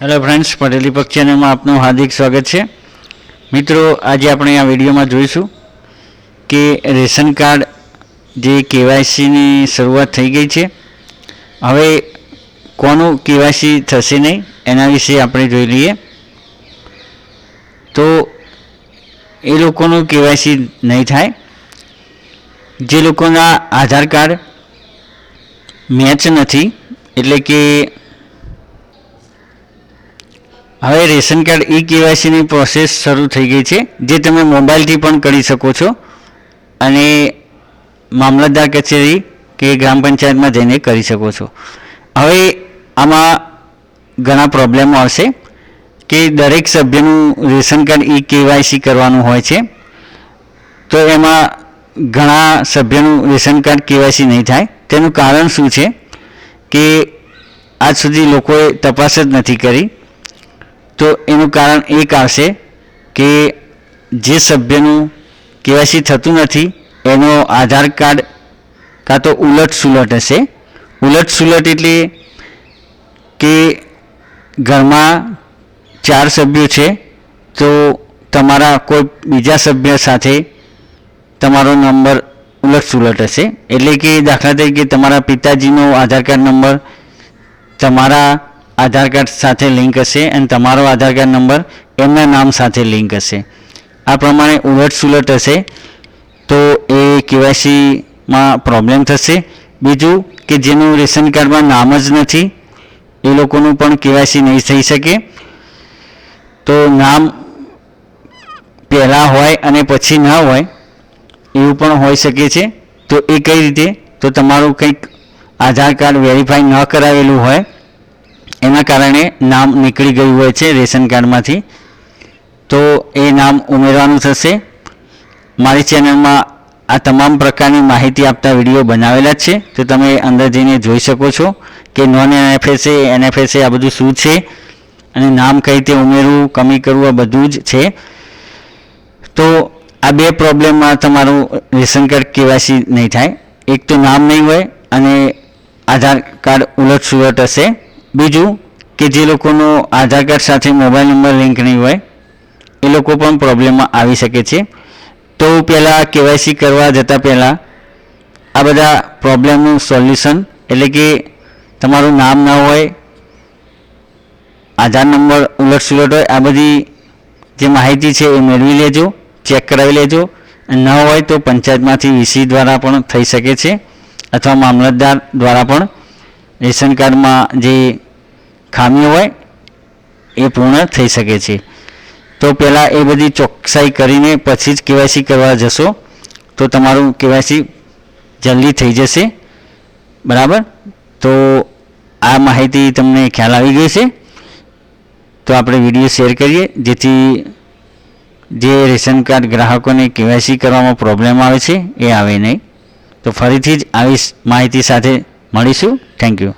Hello friends પટેલી પક્ષ ચેનલમાં આપનું હાર્દિક સ્વાગત છે. મિત્રો, આજે આપણે આ વિડીયોમાં જોઈશું કે રેશન કાર્ડ જે કેવાયસીની શરૂઆત થઈ ગઈ છે. હવે કોનું કેવાયસી થશે નહીં, એના વિશે આપણે જોઈ લઈએ. તો એ લોકોનું કેવાયસી નહીં થાય. જે લોકોના આધાર કાર્ડ મેચ નથી, એટલે કે હવે રેશન કાર્ડ ઈ કેવાયસીની પ્રોસેસ શરૂ થઈ ગઈ છે, જે તમે મોબાઈલથી પણ કરી શકો છો. અને મામલતદાર કચેરી કે ગ્રામ પંચાયતમાં જઈને કરી શકો છો. હવે આમાં ઘણા પ્રોબ્લેમો આવશે કે દરેક સભ્યનું રેશન કાર્ડ ઈ કેવાયસી કરવાનું હોય છે, તો એમાં ઘણા સભ્યનું રેશન કાર્ડ કેવાયસી નહીં થાય. તેનું કારણ શું છે કે આજ સુધી લોકોએ તપાસ જ નથી કરી. તો એનું કારણ એક આવશે કે જે સભ્યનું કેવાયસી થતું નથી, એનો આધાર કાર્ડ કાં તો ઉલટ સુલટ હશે. ઉલટ સુલટ એટલે કે ઘરમાં ચાર સભ્યો છે, તો તમારા કોઈ બીજા સભ્ય સાથે તમારો નંબર ઉલટ સુલટ હશે. એટલે કે દાખલા તરીકે તમારા પિતાજીનો આધાર કાર્ડ નંબર, તમારા આધાર કાર્ડ સાથે લિંક હશે અને તમારો આધાર કાર્ડ નંબર એમના નામ સાથે લિંક હશે. આ પ્રમાણે ઉલટ સુલટ હશે તો એ કેવાયસીમાં પ્રોબ્લેમ થશે. બીજું કે જેનું રેશન કાર્ડમાં નામ જ નથી, એ લોકોનું પણ કેવાયસી નહીં થઈ શકે. તો નામ પહેલાં હોય અને પછી ના હોય, એવું પણ હોઈ શકે છે. તો એ કઈ રીતે? તો તમારું કંઈક આધાર કાર્ડ વેરીફાઈ ન કરાવેલું હોય એના કારણે નામ નીકળી ગયું હોય છે રેશન કાર્ડમાંથી. તો એ નામ ઉમેરવાનું થશે. મારી ચેનલમાં આ તમામ પ્રકારની માહિતી આપતા વીડિયો બનાવેલા જ છે. તો તમે અંદર જઈને જોઈ શકો છો કે નોન એનએફએસએ એનએફએસએ આ બધું શું છે અને નામ કઈ રીતે ઉમેરવું, કમી કરવું, આ બધું જ છે. તો આ બે પ્રોબ્લેમમાં તમારું રેશન કાર્ડ કેવાયસી નહીં થાય. એક તો નામ નહીં હોય અને આધાર કાર્ડ ઉલટ સુલટ હશે. બીજું કે જે લોકોનો આધાર કાર્ડ સાથે મોબાઈલ નંબર લિંક નહીં હોય, એ લોકો પણ પ્રોબ્લેમમાં આવી શકે છે. તો પહેલાં કેવાયસી કરવા જતાં પહેલાં આ બધા પ્રોબ્લેમનું સોલ્યુશન એટલે કે તમારું નામ ન હોય, આધાર નંબર ઉલટસુલટ હોય, આ બધી જે માહિતી છે એ મેળવી લેજો, ચેક કરાવી લેજો. ન હોય તો પંચાયતમાંથી વીસી દ્વારા પણ થઈ શકે છે, અથવા મામલતદાર દ્વારા પણ રેશન કાર્ડમાં જે ખામીઓ હોય, એ પૂર્ણ થઈ શકે છે. તો પહેલાં એ બધી ચોકસાઈ કરીને પછી જ કેવાયસી કરવા જશો, તો તમારું કેવાયસી જલ્દી થઈ જશે. બરાબર? તો આ માહિતી તમને ખ્યાલ આવી ગઈ છે. તો આપણે વીડિયો શેર કરીએ, જેથી જે રેશન કાર્ડ ગ્રાહકોને કેવાયસી કરવામાં પ્રોબ્લેમ આવે છે, એ આવે નહીં. તો ફરીથી જ આવી માહિતી સાથે મળીશું. Thank you.